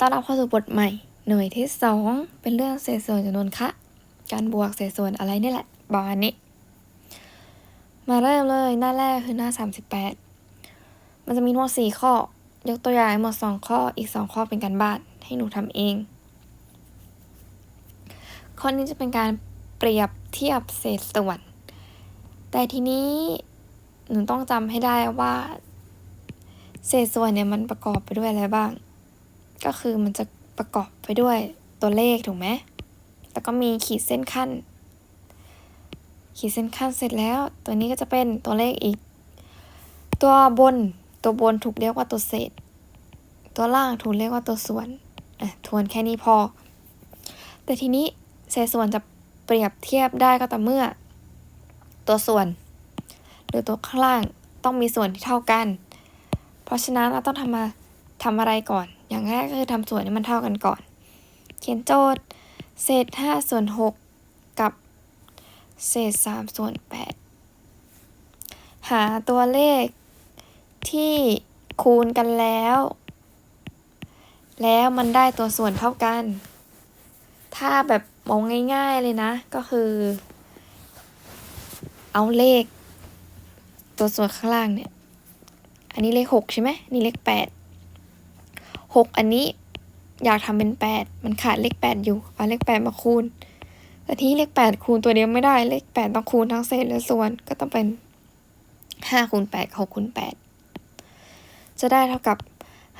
ต้อนรับเข้าสู่บทใหม่ หน่วยที่สองเป็นเรื่องเศษส่วนจำนวนคะการบวกเศษส่วนอะไรนี่แหละบานนี้ มาเริ่มเลยหน้าแรกคือหน้า 38 มันจะมีหมด4ข้อ ยกตัวอย่างหมด2ข้ออีก 2 ข้อเป็นการบ้านให้หนูทำเอง ข้อนี้จะเป็นการเปรียบเทียบเศษส่วน แต่ทีนี้หนูต้องจำให้ได้ว่า เศษส่วนเนี่ยมันประกอบไปด้วยอะไรบ้าง ก็คือมันจะประกอบไปด้วยตัวเลขถูกไหม แล้วก็มีขีดเส้นขั้น ขีดเส้นขั้นเสร็จแล้ว ตัวนี้ก็จะเป็นตัวเลขอีก ตัวบนตัวบนถูกเรียกว่าตัวเศษ ตัวล่างถูกเรียกว่าตัวส่วนอะทวนแค่นี้พอ แต่ทีนี้เศษส่วนจะเปรียบเทียบได้ก็ต่อเมื่อ ตัวส่วน หรือตัวข้างล่างต้องมีส่วนที่เท่ากัน เพราะฉะนั้นเราต้องทำมาทำอะไรก่อน อย่างแรกก็คือทำส่วนให้มันเท่ากันก่อน เขียนโจทย์ เศษ5ส่วน6กับ เศษ3ส่วน8หาตัวเลขที่คูณกันแล้ว แล้วมันได้ตัวส่วนเท่ากัน ถ้าแบบมองง่าย ๆเลยนะ ก็คือ เอาเลข ตัวส่วนข้างล่างเนี่ย อันนี้เลขหกใช่ไหมนี่เลขแปด หกอันนี้อยากทำเป็นแปดมันขาดเลขแปดอยู่เอาเลขแปดมาคูณแต่ที่เลขแปดคูณตัวเดียวไม่ได้เลขแปดต้องคูณทั้งเศษและส่วนก็ต้องเป็นห้าคูณแปดหกคูณแปดจะได้เท่ากับ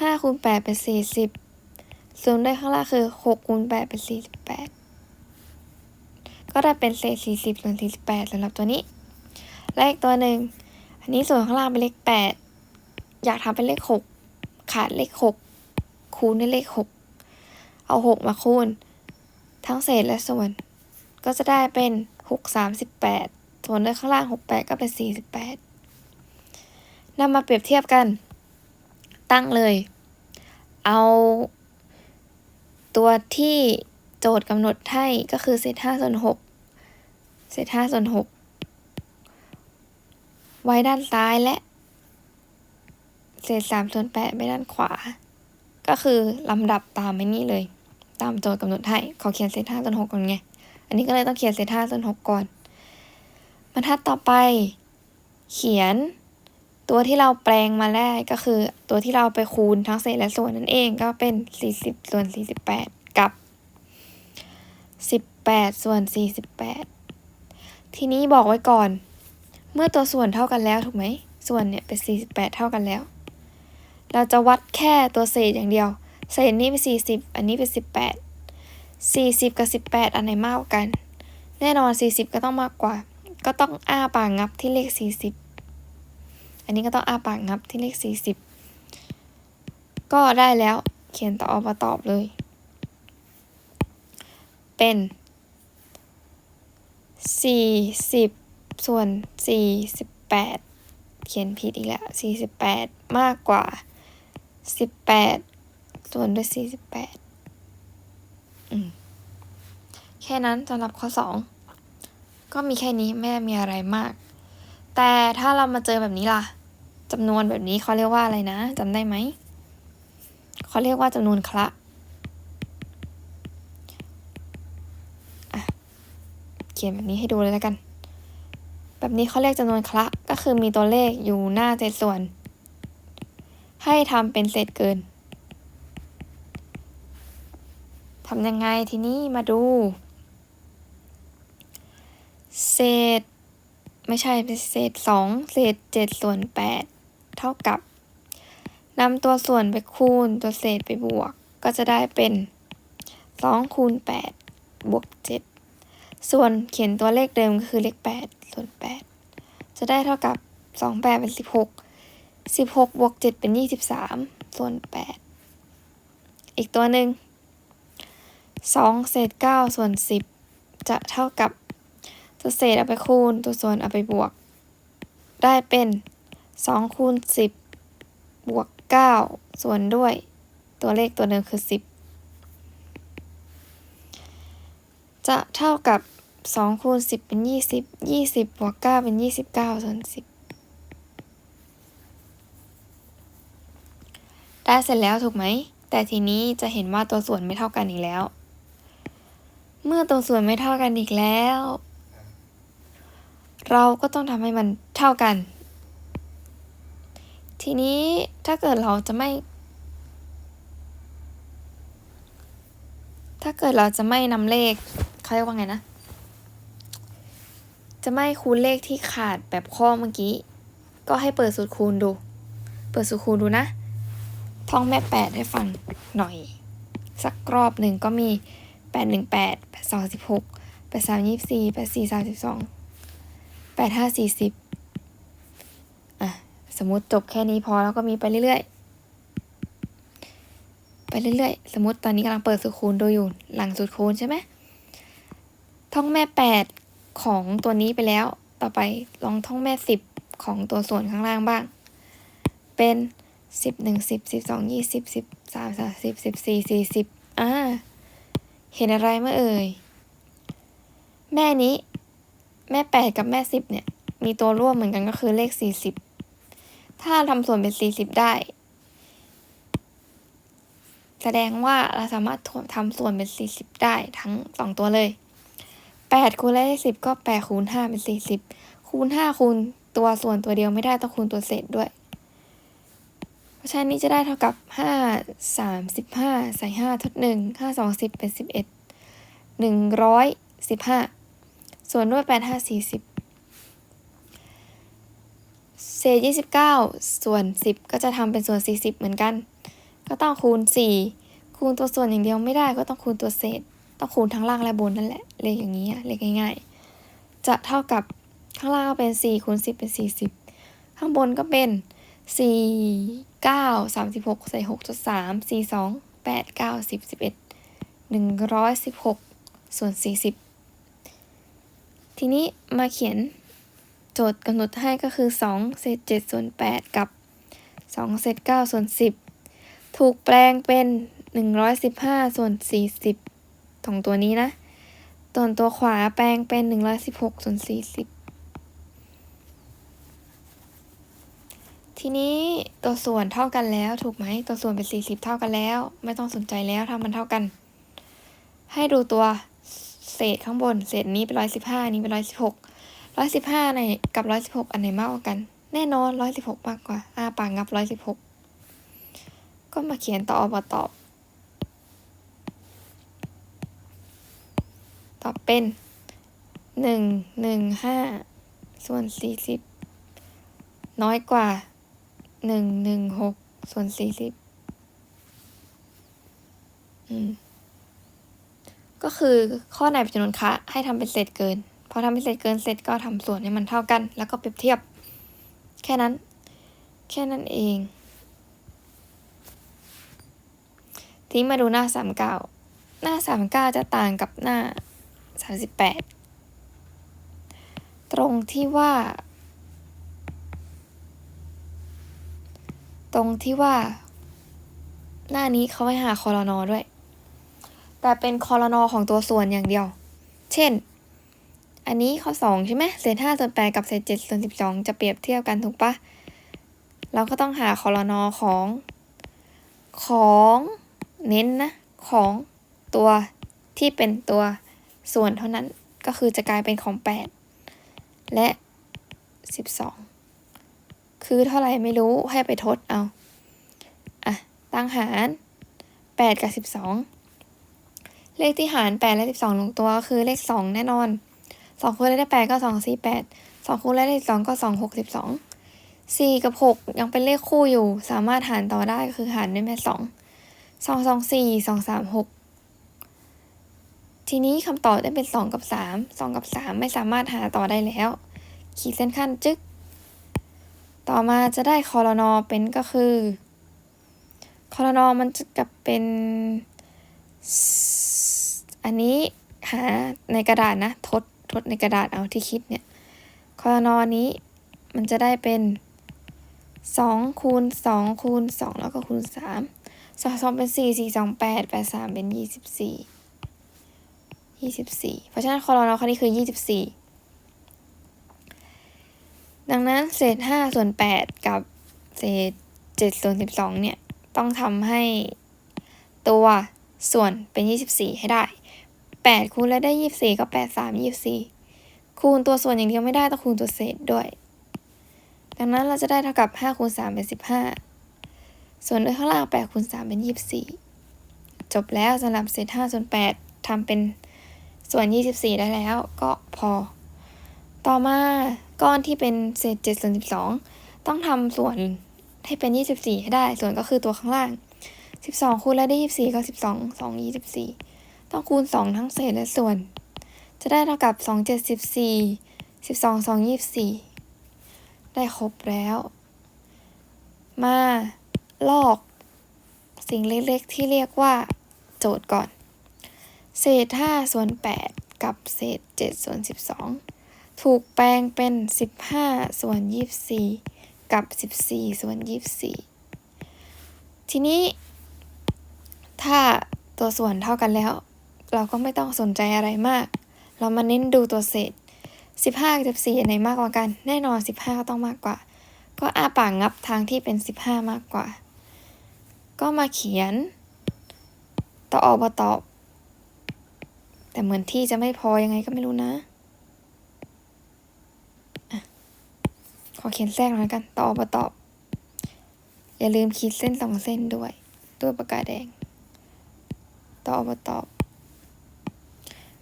ห้าคูณแปดเป็นสี่สิบส่วนได้ข้างล่างคือหกคูณแปดเป็นสี่สิบแปดก็ได้เป็นเศษสี่สิบส่วนสี่สิบแปดสำหรับตัวนี้เลขตัวหนึ่ง อันนี้ส่วนข้างล่างเป็นเลขแปดอยากทำเป็นเลขหกขาดเลขหก คูณด้วยเลขหกเอาหกมาคูณ ทั้งเศษและส่วน ก็จะได้เป็นหกสามสิบแปดส่วนด้วยข้างล่างหกแปดก็เป็นสี่สิบแปดนำมาเปรียบเทียบกัน ตั้งเลย เอาตัวที่โจทย์กำหนดให้ก็คือเศษห้าส่วนหกเศษห้าส่วนหกไว้ด้านซ้ายและ เศษสามส่วนแปดไว้ด้านขวา ก็คือลำดับตามไปนี่เลย ตามโจทย์กำหนดให้เขาเขียนเศษห้าส่วนหกก่อนไง อันนี้ก็เลยต้องเขียนเศษห้าส่วนหกก่อนบรรทัดต่อไป เขียนตัวที่เราแปลงมาแรกก็คือ ตัวที่เราไปคูณทั้งเศษและส่วนนั่นเองก็เป็นสี่สิบส่วนสี่สิบแปดกับสิบแปดส่วนสี่สิบแปดทีนี้บอกไว้ก่อน เมื่อตัวส่วนเท่ากันแล้วถูกไหม ส่วนเนี่ยเป็น 48 เท่ากันแล้ว เราจะวัดแค่ตัวเศษอย่างเดียว เศษนี้เป็น 40 อันนี้เป็น 18 40 กับ 18 อันไหนมากกว่ากัน แน่นอน 40 ก็ต้องมากกว่า ก็ต้องอ้าปากงับที่เลข 40 อันนี้ก็ต้องอ้าปากงับที่เลข 40 ก็ได้แล้วเขียนต่อมาตอบเลย เป็น 40 ส่วน 48 เขียนผิดอีกแล้ว 48 มากกว่า 18ส่วนด้วย48อืมแปดแค่นั้นสำหรับข้อ2ก็มีแค่นี้ไม่ได้มีอะไรมาก แต่ถ้าเรามาเจอแบบนี้ล่ะจำนวนแบบนี้เขาเรียกว่าอะไรนะจำได้ไหมเขาเรียกว่าจำนวนคละอะเขียนแบบนี้ให้ดูเลยแล้วกัน แบบนี้เขาเรียกจำนวนคละก็คือมีตัวเลขอยู่หน้าเศษส่วน ให้ทำเป็นเศษเกินทำยังไงทีนี้มาดู เศษ ไม่ใช่เป็นเศษสองเศษเจ็ดส่วนแปดเท่ากับนำตัวส่วนไปคูณตัวเศษไปบวก ก็จะได้เป็นสองคูณแปดบวกเจ็ดส่วนเขียนตัวเลขเดิมก็คือเลขแปดส่วนแปดจะได้เท่ากับสองแปดเป็นสิบหก สิบหกบวกเจ็ดเป็นยี่สิบสามส่วนแปดอีกตัวหนึ่งสองเศษเก้าส่วนสิบจะเท่ากับตัวเศษเอาไปคูณตัวส่วนเอาไปบวก ได้เป็นสองคูณสิบบวกเก้าส่วนด้วย ตัวเลขตัวเดิมคือสิบจะเท่ากับสองคูณสิบเป็นยี่สิบยี่สิบบวกเก้าเป็นยี่สิบเก้าส่วนสิบ ได้เสร็จแล้วถูกไหม แต่ทีนี้จะเห็นว่าตัวส่วนไม่เท่ากันอีกแล้ว เมื่อตัวส่วนไม่เท่ากันอีกแล้ว เราก็ต้องทำให้มันเท่ากัน ทีนี้ถ้าเกิดเราจะไม่ ถ้าเกิดเราจะไม่นำเลขเขาเรียกว่าไงนะ จะไม่คูณเลขที่ขาดแบบข้อเมื่อกี้ ก็ให้เปิดสูตรคูณดู เปิดสูตรคูณดูนะ ท่องแม่แปดให้ฟังหน่อย สักรอบหนึ่งก็มีแปดหนึ่งแปดแปดสองสิบหกแปดสามยี่สี่แปดสี่สามสิบสองแปดห้าสี่สิบอะ สมมติจบแค่นี้พอแล้วก็มีไปเรื่อยๆ ไปเรื่อยๆ สมมติตอนนี้กำลังเปิดสูตรคูณดูอยู่ หลังสูตรคูณใช่ไหมท่องแม่แปดของตัวนี้ไปแล้ว ต่อไปลองท่องแม่สิบของตัวส่วนข้างล่างบ้าง เป็น สิบหนึ่งสิบสิบสองยี่สิบสิบสามสามสิบสิบสี่สี่สิบอ่าเห็นอะไรเมื่อเอ่ย แม่นี้ แม่แปดกับแม่สิบเนี่ย มีตัวร่วมเหมือนกันก็คือเลขสี่สิบถ้าทำส่วนเป็นสี่สิบได้ แสดงว่าเราสามารถทำส่วนเป็นสี่สิบได้ทั้งสองตัวเลยแปดคูณเลขสิบก็แปดคูณห้าเป็นสี่สิบคูณห้าคูณตัวส่วนตัวเดียวไม่ได้ต้องคูณตัวเศษด้วย ราะฉะนั้นนี้จะได้เท่ากับห้าสามสิบห้าใส่ห้าทดหนึ่งห้าสองสิบเป็นสิบเอ็ดหนึ่งร้อยสิบห้าส่วนด้วยแปดห้าสี่สิบเศษยี่สิบเก้าส่วนสิบก็จะทำเป็นส่วนสี่สิบเหมือนกัน ก็ต้องคูณสี่คูณตัวส่วนอย่างเดียวไม่ได้ก็ต้องคูณตัวเศษ ต้องคูณทั้งล่างและบนนั่นแหละ เลขอย่างนี้อะเลขง่ายๆ จะเท่ากับข้างล่างก็เป็นสี่คูณสิบเป็นสี่สิบข้างบนก็เป็น สี่เก้าสามสิบหกใส่หกจุดสามสี่สองแปดเก้าสิบสิบเอ็ดหนึ่งร้อยสิบหกส่วนสี่สิบทีนี้มาเขียนโจทย์กำหนดให้ก็คือสองเศษเจ็ดส่วนแปดกับสองเศษเก้าส่วนสิบถูกแปลงเป็นหนึ่งร้อยสิบห้าส่วนสี่สิบของตัวนี้นะส่วนตัวขวาแปลงเป็นหนึ่งร้อยสิบหกส่วนสี่สิบ ทีนี้ตัวส่วนเท่ากันแล้วถูกไหมตัวส่วนเป็นสี่สิบเท่ากันแล้ว ไม่ต้องสนใจแล้วถ้ามันเท่ากัน ให้ดูตัวเศษข้างบน เศษนี้เป็นร้อยสิบห้านี้เป็นร้อยสิบหกร้อยสิบห้าในกับร้อยสิบหกอันไหนมากกว่ากัน แน่นอนร้อยสิบหกมากกว่าอ้าปากงับร้อยสิบหกก็มาเขียนต่อมาตอบ ตอบเป็นหนึ่งหนึ่งห้าส่วนสี่สิบน้อยกว่า หนึ่งหนึ่งหกส่วนสี่สิบอืม ก็คือข้อไหนเป็นจำนวนคะให้ทำเป็นเศษเกิน พอทำเป็นเศษเกินเสร็จก็ทำส่วนให้มันเท่ากัน แล้วก็เปรียบเทียบ แค่นั้น แค่นั้นเอง ทีนี้มาดูหน้าสามเก้าหน้าสามเก้าจะต่างกับหน้าสามสิบแปดตรงที่ว่า ตรงที่ว่า หน้านี้เขาให้หาคอรนอด้วย แต่เป็นคอรนอของตัวส่วนอย่างเดียว เช่น อันนี้ข้อสองใช่ไหมเศษห้าส่วนแปดกับเศษเจ็ดส่วนสิบสองจะเปรียบเทียบกันถูกปะเราก็ต้องหาคอรนอของ ของเน้นนะ ของตัวที่เป็นตัวส่วนเท่านั้นก็คือจะกลายเป็นของแปดและสิบสอง คือเท่าไหร่ไม่รู้ให้ไปทดเอา อะ ตั้งหารแปดกับสิบสองเลขที่หารแปดและสิบสองลงตัวคือเลขสองแน่นอนสองคูณเลขได้แปดก็สองสี่แปดสองคูณเลขได้สองก็สองหกสิบสองสี่กับหกยังเป็นเลขคู่อยู่ สามารถหารต่อได้คือหารด้วยแม่สองสองสองสี่สองสามหกทีนี้คำตอบได้เป็นสองกับสามสองกับสามไม่สามารถหาต่อได้แล้ว ขีดเส้นขั้นจึ๊ก ต่อมาจะได้คอรนอเป็นก็คือคอรนอมันจะกลับเป็น อันนี้หาในกระดาษนะ ทดทดในกระดาษเอาที่คิดเนี่ยคอรนอนี้มันจะได้เป็นสองคูณสองคูณสองแล้วก็คูณสามสองสองเป็นสี่สี่สองแปดแปดสามเป็นยี่สิบสี่ยี่สิบสี่เพราะฉะนั้นคอรนอข้อนี้คือยี่สิบสี่ ดังนั้นเศษห้าส่วนแปดกับเศษเจ็ดส่วนสิบสองเนี่ยต้องทำให้ตัวส่วนเป็น 24 ให้ได้ 8 คูณแล้วได้ 24 ก็ 8 3 24 คูณตัวส่วนอย่างเดียวไม่ได้ต้องคูณตัวเศษด้วย ดังนั้นเราจะได้เท่ากับ 5 คูณ 3 เป็น 15 ส่วนด้วยข้างล่าง 8 คูณ 3 เป็น 24 จบแล้วสำหรับเศษ5ส่วน8ทำเป็นส่วน 24 ได้แล้วก็พอ ต่อมา ก้อนที่เป็นเศษ7ส่วน12ต้องทำส่วนให้เป็น24ให้ได้ ส่วนก็คือตัวข้างล่าง12คูณแล้วได้24ก็12 2 24ต้องคูณ2ทั้งเศษและส่วน จะได้เท่ากับ2 7 14 12 2 24ได้ครบแล้ว มาลอกสิ่งเล็กๆ ที่เรียกว่าโจทย์ก่อน เศษ5ส่วน8กับเศษ7ส่วน12 ถูกแปลงเป็น 15 ส่วน 24 กับ 14 ส่วน 24 ทีนี้ ถ้าตัวส่วนเท่ากันแล้ว เราก็ไม่ต้องสนใจอะไรมาก เรามาเน้นดูตัวเศษ 15 กับ 14อันไหนมากกว่ากัน แน่นอน 15 ก็ต้องมากกว่า ก็อาปากงับทางที่เป็น 15 มากกว่า ก็มาเขียน ต่อออกมาตอบ แต่เหมือนที่จะไม่พอยังไงก็ไม่รู้นะอะ อเขียนแทรกหน่อยกันต่อมาตอบ อย่าลืมขีดเส้นสองเส้นด้วย ด้วยปากกาแดง ต่อมาตอบ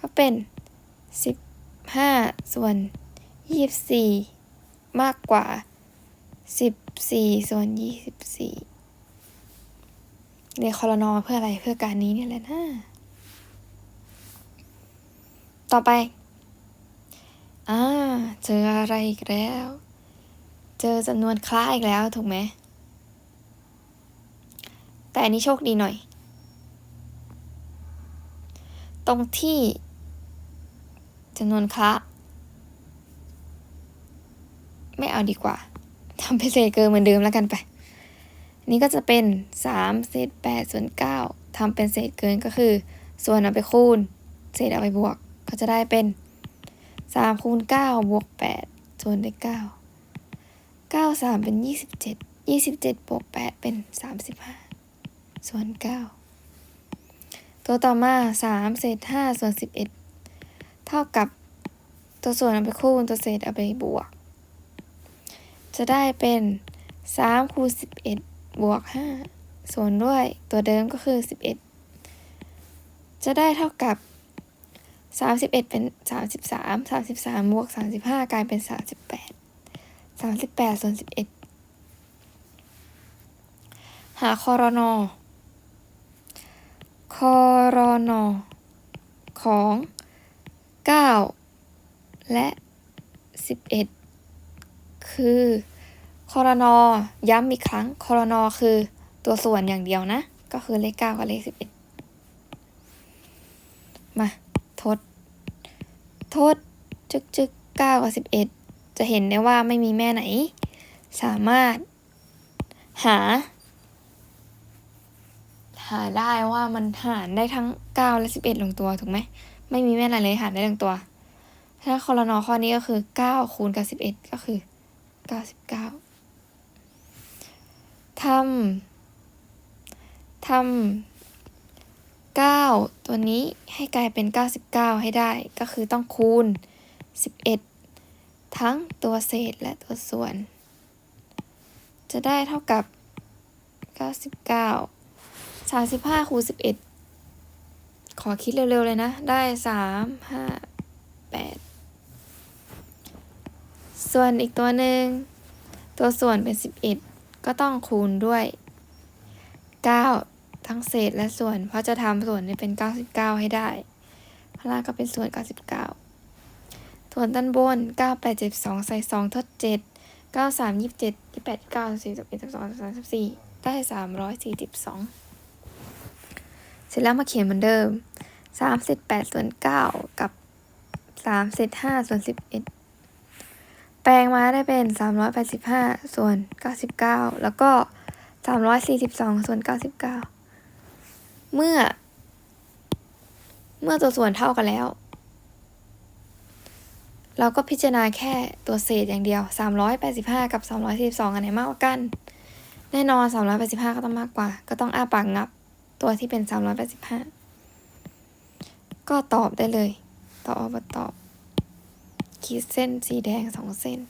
ก็เป็น15ส่วน24มากกว่า14ส่วน24เรียนคอรนอเพื่ออะไรเพื่อการนี้เนี่ยแหละนะต่อไป อ่า เจออะไรอีกแล้ว จอจำนวนคล้าอีกแล้วถูกไหม แต่อันนี้โชคดีหน่อย ตรงที่จำนวนคละไม่เอาดีกว่าทำเป็นเศษเกินเหมือนเดิมแล้วกันไป นี่ก็จะเป็นสามเศษแปดส่วนเก้าทำเป็นเศษเกินก็คือ ส่วนเอาไปคูณ เศษเอาไปบวก ก็จะได้เป็นสามคูณเก้าบวกแปดส่วนด้วยเก้า เก้าสามเป็นยี่สิบเจ็ดยี่สิบเจ็ดบวกแปดเป็นสามสิบห้าส่วนเก้าตัวต่อมาสามเศษห้าส่วนสิบเอ็ดเท่ากับตัวส่วนเอาไปคูณตัวเศษเอาไปบวก จะได้เป็นสามคูณสิบเอ็ดบวกห้าส่วนด้วยตัวเดิมก็คือสิบเอ็ดจะได้เท่ากับสามสิบเอ็ดเป็นสามสิบสามสามสิบสามบวกสามสิบห้ากลายเป็นสามสิบแปด สามสิบแปดส่วนสิบเอ็ดหาคอรนอคอรนอของ9และ11คือคอรนอย้ำอีกครั้งคอรนอคือตัวส่วนอย่างเดียวนะ ก็คือเลข9กับเลข11มา ทด ทดจึกจึก9กับ11 จะเห็นได้ว่าไม่มีแม่ไหน สามารถหา หาได้ว่ามันหารได้ทั้ง 9 และ 11 ลงตัวถูกไหม ไม่มีแม่ไหนเลยหารได้ลงตัว ถ้าคอรนอข้อนี้ก็คือ 9 คูณกับ 11 ก็คือ 99ทำทำ9 ตัวนี้ให้กลายเป็น 99 ให้ได้ ก็คือต้องคูณ 11 ทั้งตัวเศษและตัวส่วน จะได้เท่ากับ 99สามสิบห้าคูณสิบเอ็ดขอคิดเร็วๆเลยนะ ได้สามห้าแปดส่วนอีกตัวหนึ่ง ตัวส่วนเป็นสิบเอ็ดก็ต้องคูณด้วยเก้าทั้งเศษและส่วน เพราะจะทำส่วนนี้เป็นเก้าสิบเก้าให้ได้ข้างล่างก็เป็นส่วนเก้า ส่วนด้านบนเก้าแปดเจ็ดสองใส่สองทดเจ็ดเก้าสามยี่เจ็ดยี่แปดเก้าสี่สิบเอ็ดสิบสองสิบสามสิบสี่ได้สามร้อยสี่สิบสองเสร็จแล้วมาเขียนเหมือนเดิมสามเศษแปดส่วนเก้ากับสามเศษห้าส่วนสิบเอ็ดแปลงมาได้เป็นสามร้อยแปดสิบห้าส่วนเก้าสิบเก้าแล้วก็สามร้อยสี่สิบสองส่วนเก้าสิบเก้าเมื่อ เมื่อตัวส่วนเท่ากันแล้ว เราก็พิจารณาแค่ตัวเศษอย่างเดียวสามร้อยแปดสิบห้ากับสามร้อยสี่สิบสองอันไหนมากกว่ากัน แน่นอนสามร้อยแปดสิบห้าก็ต้องมากกว่า ก็ต้องอ้าปากงับ ตัวที่เป็นสามร้อยแปดสิบห้าก็ตอบได้เลย ตอบมาตอบ ขีดเส้นสีแดงสองเส้น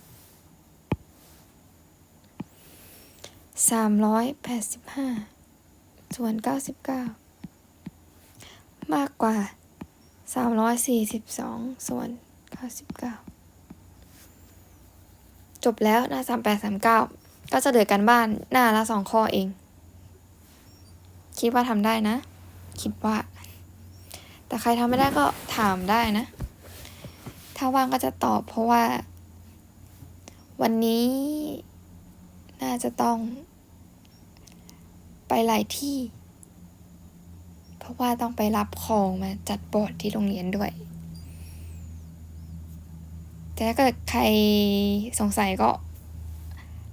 สามร้อยแปดสิบห้าส่วนเก้าสิบเก้ามากกว่าสามร้อยสี่สิบสองส่วน เก้าสิบเก้าจบแล้วหน้าสามแปดสามเก้าก็จะเหลือกันบ้านหน้าละสองข้อเอง คิดว่าทำได้นะ คิดว่า แต่ใครทำไม่ได้ก็ถามได้นะ ถ้าว่างก็จะตอบเพราะว่า วันนี้ น่าจะต้อง ไปหลายที่ เพราะว่าต้องไปรับของมาจัดบอร์ดที่โรงเรียนด้วย แต่ถ้าเกิดใครสงสัยก็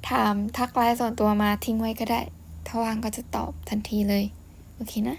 ถามทักไลน์ส่วนตัวมาทิ้งไว้ก็ได้ ถ้าว่างก็จะตอบทันทีเลย โอเคนะ